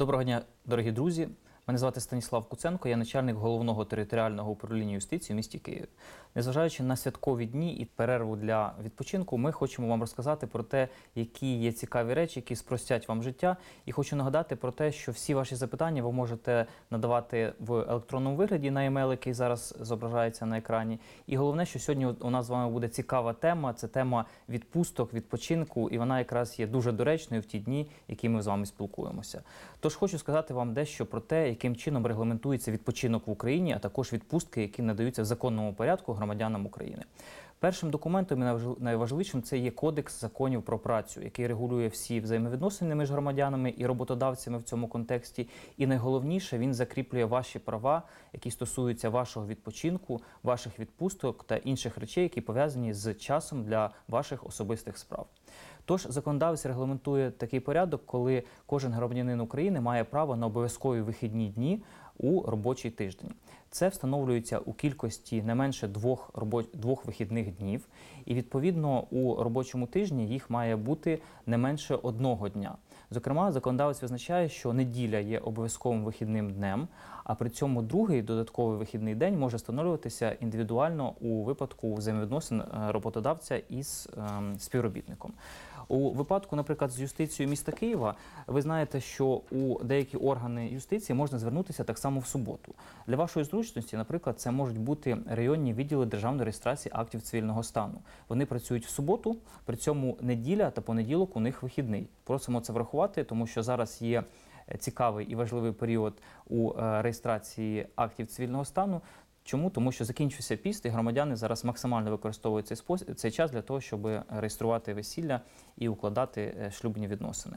Доброго дня, дорогі друзі. Мене звати Станіслав Куценко, я начальник головного територіального управління юстиції в місті Києві. Незважаючи на святкові дні і перерву для відпочинку, ми хочемо вам розказати про те, які є цікаві речі, які спростять вам життя. І хочу нагадати про те, що всі ваші запитання ви можете надавати в електронному вигляді на емейл, який зараз зображається на екрані. І головне, що сьогодні у нас з вами буде цікава тема. Це тема відпусток, відпочинку, і вона якраз є дуже доречною в ті дні, які ми з вами спілкуємося. Тож хочу сказати вам дещо про те, яким чином регламентується відпочинок в Україні, а також відпустки, які надаються в законному порядку громадянам України. Першим документом і найваж- найважливішим це є Кодекс законів про працю, який регулює всі взаємовідносини між громадянами і роботодавцями в цьому контексті. І найголовніше він закріплює ваші права, які стосуються вашого відпочинку, ваших відпусток та інших речей, які пов'язані з часом для ваших особистих справ. Тож законодавець регламентує такий порядок, коли кожен громадянин України має право на обов'язкові вихідні дні у робочий тиждень. Це встановлюється у кількості не менше двох робо... двох вихідних днів, і відповідно у робочому тижні їх має бути не менше одного дня. Зокрема, законодавець визначає, що неділя є обов'язковим вихідним днем, а при цьому другий додатковий вихідний день може встановлюватися індивідуально у випадку взаємовідносин е, роботодавця із ем, співробітником. У випадку, наприклад, з юстицією міста Києва, ви знаєте, що у деякі органи юстиції можна звернутися так само в суботу. Для вашої зручності, наприклад, це можуть бути районні відділи державної реєстрації актів цивільного стану. Вони працюють в суботу, при цьому неділя та понеділок у них вихідний. Просимо це врахувати, тому що зараз є е, цікавий і важливий період у е, реєстрації актів цивільного стану. Чому? Тому що закінчився піст, і громадяни зараз максимально використовують цей спосіб цей час для того, щоб реєструвати весілля і укладати е, шлюбні відносини.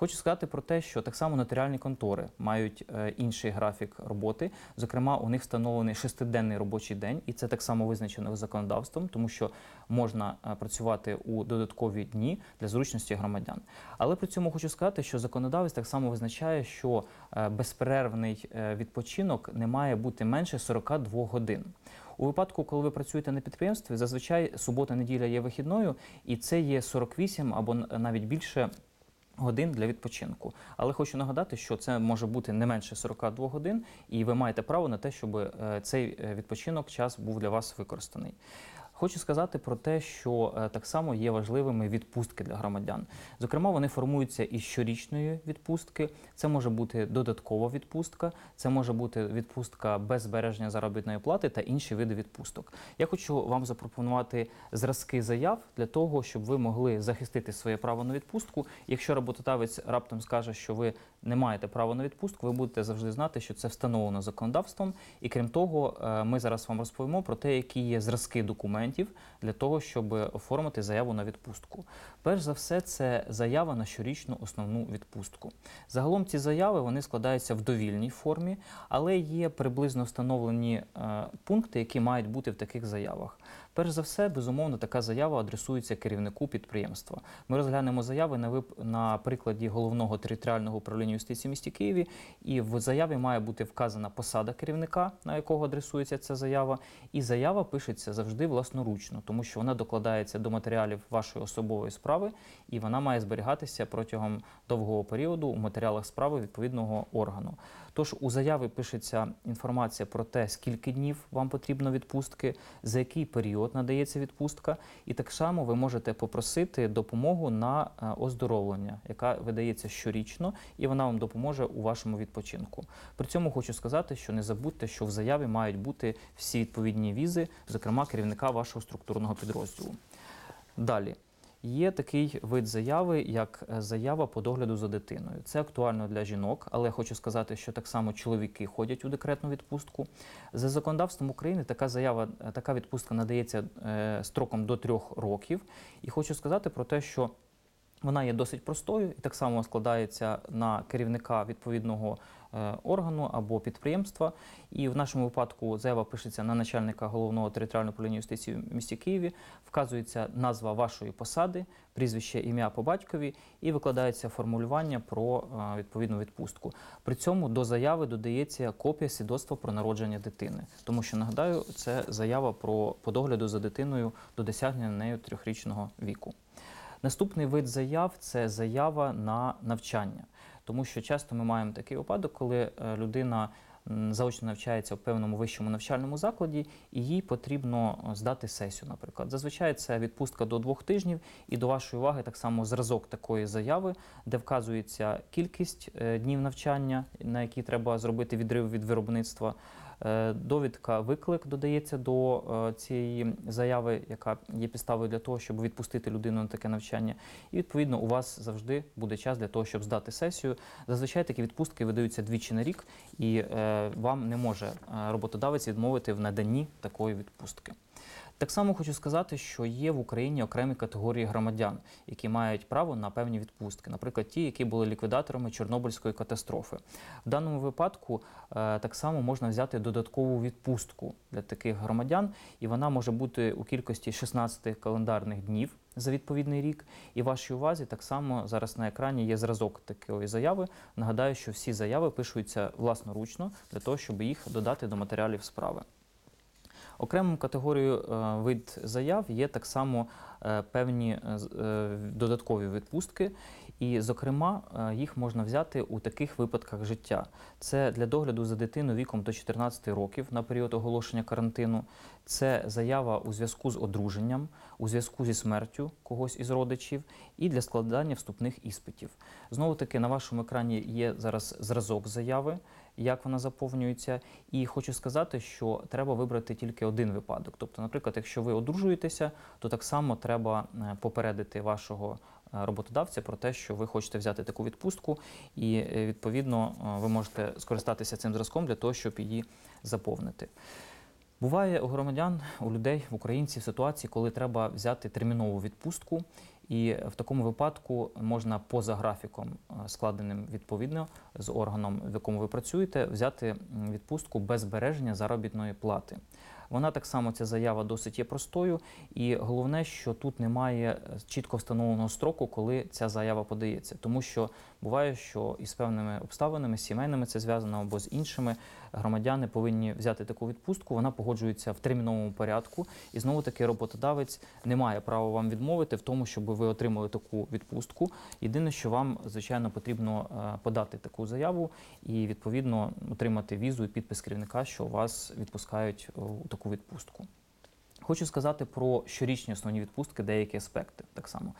Хочу сказати про те, що так само нотаріальні контори мають е, інший графік роботи. Зокрема, у них встановлений шестиденний робочий день, і це так само визначено законодавством, тому що можна е, працювати у додаткові дні для зручності громадян. Але при цьому хочу сказати, що законодавець так само визначає, що е, безперервний відпочинок не має бути менше 42 годин. У випадку, коли ви працюєте на підприємстві, зазвичай субота-неділя є вихідною, і це є 48 або навіть більше годин для відпочинку. Але хочу нагадати, що це може бути не менше 42 годин, і ви маєте право на те, щоб е, цей е, відпочинок час був для вас використаний. Хочу сказати про те, що е, так само є важливими відпустки для громадян. Зокрема, вони формуються із щорічної відпустки. Це може бути додаткова відпустка, це може бути відпустка без збереження заробітної плати та інші види відпусток. Я хочу вам запропонувати зразки заяв для того, щоб ви могли захистити своє право на відпустку. Якщо роботодавець раптом скаже, що ви не маєте права на відпустку, ви будете завжди знати, що це встановлено законодавством. І крім того, е, ми зараз вам розповімо про те, які є зразки документів для того, щоб оформити заяву на відпустку. Перш за все, це заява на щорічну основну відпустку. Загалом ці заяви вони складаються в довільній формі, але є приблизно встановлені е, пункти, які мають бути в таких заявах. Перш за все, безумовно, така заява адресується керівнику підприємства. Ми розглянемо заяви на вип... на прикладі головного територіального управління юстиції місті Києві, і в заяві має бути вказана посада керівника, на якого адресується ця заява, і заява пишеться завжди власноручно, тому що вона докладається до матеріалів вашої особової справи, і вона має зберігатися протягом довгого періоду у матеріалах справи відповідного органу. Тож у заяві пишеться інформація про те, скільки днів вам потрібно відпустки, за який період надається відпустка, і так само ви можете попросити допомогу на е, оздоровлення, яка видається щорічно, і вона вам допоможе у вашому відпочинку. При цьому хочу сказати, що не забудьте, що в заяві мають бути всі відповідні візи, зокрема керівника вашого структурного підрозділу. Далі. Є такий вид заяви, як е, заява по догляду за дитиною. Це актуально для жінок, але хочу сказати, що так само чоловіки ходять у декретну відпустку. За законодавством України така заява, е, така відпустка надається е, строком до трьох років. І хочу сказати про те, що вона є досить простою і так само складається на керівника відповідного е, органу або підприємства. І в нашому випадку заява пишеться на начальника головного територіального управління юстиції в місті Києві, вказується назва вашої посади, прізвище, ім'я по батькові і викладається формулювання про е, відповідну відпустку. При цьому до заяви додається копія свідоцтва про народження дитини, тому що нагадаю, це заява про по догляду за дитиною до досягнення нею трьохрічного віку. Наступний вид заяв це заява на навчання. тому що часто ми маємо такий випадок, коли е, людина заочно навчається в певному вищому навчальному закладі, і їй потрібно е, здати сесію, наприклад. Зазвичай це відпустка до двох тижнів, і до вашої уваги так само зразок такої заяви, де вказується кількість е, днів навчання, на які треба зробити відрив від виробництва. Е, Довідка виклик додається до е, цієї заяви, яка є підставою для того, щоб відпустити людину на таке навчання. І відповідно у вас завжди буде час для того, щоб здати сесію. Зазвичай такі відпустки видаються двічі на рік, і е, вам не може роботодавець відмовити в наданні такої відпустки. Так само хочу сказати, що є в Україні окремі категорії громадян, які мають право на певні відпустки, наприклад, ті, які були ліквідаторами Чорнобильської катастрофи. В даному випадку е, так само можна взяти додаткову відпустку для таких громадян, і вона може бути у кількості 16 календарних днів за відповідний рік. І вашій увазі так само зараз на екрані є зразок такої заяви. Нагадаю, що всі заяви пишуться власноручно для того, щоб їх додати до матеріалів справи. Окремою категорією е, вид заяв є так само е, певні е, додаткові відпустки, і, зокрема, їх можна взяти у таких випадках життя. Це для догляду за дитиною віком до 14 років на період оголошення карантину. Це заява у зв'язку з одруженням, у зв'язку зі смертю когось із родичів, і для складання вступних іспитів. Знову таки на вашому екрані є зараз зразок заяви, як вона заповнюється. І хочу сказати, що треба вибрати тільки один випадок. Тобто, наприклад, якщо ви одружуєтеся, то так само треба е, попередити вашого е, роботодавця про те, що ви хочете взяти таку відпустку, і е, відповідно ви можете скористатися цим зразком для того, щоб її заповнити. Буває у громадян, у людей, в українців ситуації, коли треба взяти термінову відпустку, і в такому випадку можна поза графіком, е, складеним відповідно з органом, в якому ви працюєте, взяти відпустку без збереження заробітної плати. Вона так само ця заява досить є простою, і головне, що тут немає е, чітко встановленого строку, коли ця заява подається, тому що буває, що із певними обставинами, сімейними це зв'язано або з іншими громадяни повинні взяти таку відпустку. Вона погоджується в терміновому порядку, і знову таки роботодавець не має права вам відмовити в тому, щоб ви отримали таку відпустку. Єдине, що вам звичайно потрібно е, подати таку заяву і відповідно отримати візу і підпис керівника, що вас відпускають е, у таку відпустку. Хочу сказати про щорічні основні відпустки, деякі аспекти так само.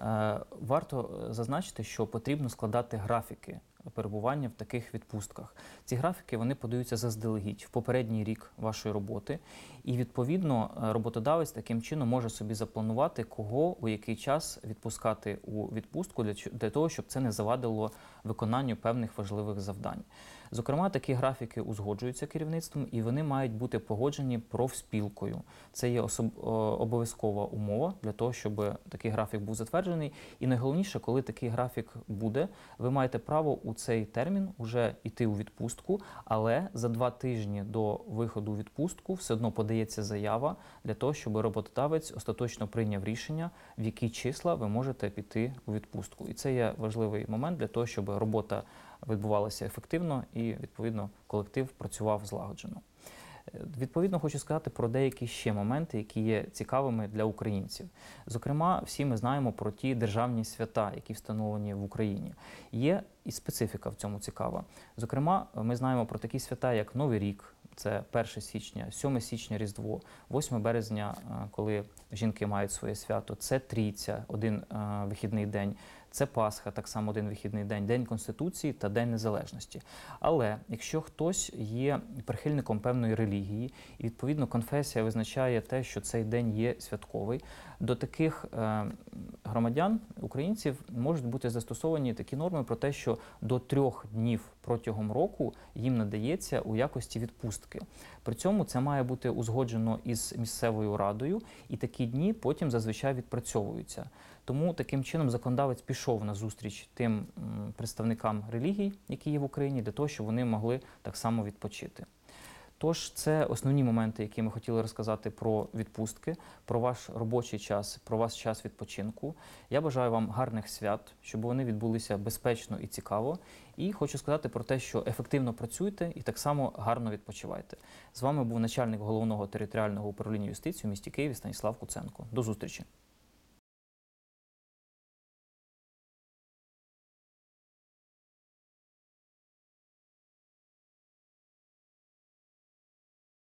Е, Варто е, зазначити, що потрібно складати графіки перебування в таких відпустках. Ці графіки вони подаються заздалегідь в попередній рік вашої роботи, і відповідно е, роботодавець таким чином може собі запланувати, кого у який час відпускати у відпустку для того, щоб це не завадило виконанню певних важливих завдань. Зокрема, такі графіки узгоджуються керівництвом і вони мають бути погоджені профспілкою. Це є обов'язкова умова для того, щоб такий графік був затверджений. І найголовніше, коли такий графік буде, ви маєте право у цей термін вже йти у відпустку, але за два тижні до виходу у відпустку все одно подається заява для того, щоб роботодавець остаточно прийняв рішення, в які числа ви можете піти у відпустку. І це є важливий момент для того, щоб робота відбувалася ефективно і відповідно колектив працював злагоджено. Е, Відповідно, хочу сказати про деякі ще моменти, які є цікавими для українців. Зокрема, всі ми знаємо про ті державні свята, які встановлені в Україні. Є і специфіка в цьому цікава. Зокрема, ми знаємо про такі свята, як Новий рік, це 1 січня, 7 січня Різдво, 8 березня, е, коли жінки мають своє свято, це Трійця, один е, вихідний день, це Пасха, так само один вихідний день, День Конституції та День Незалежності. Але якщо хтось є прихильником певної релігії, і відповідно конфесія визначає те, що цей день є святковий, до таких е, громадян, українців, можуть бути застосовані такі норми про те, що до трьох днів протягом року їм надається у якості відпустки. При цьому це має бути узгоджено із місцевою радою, і такі дні потім зазвичай відпрацьовуються. Тому таким чином законодавець пішов на зустріч тим представникам релігій, які є в Україні, для того, щоб вони могли так само відпочити. Тож це основні моменти, які ми хотіли розказати про відпустки, про ваш робочий час, про ваш час відпочинку. Я бажаю вам гарних свят, щоб вони відбулися безпечно і цікаво. І хочу сказати про те, що ефективно працюйте і так само гарно відпочивайте. З вами був начальник головного територіального управління юстиції у місті Києві Станіслав Куценко. До зустрічі.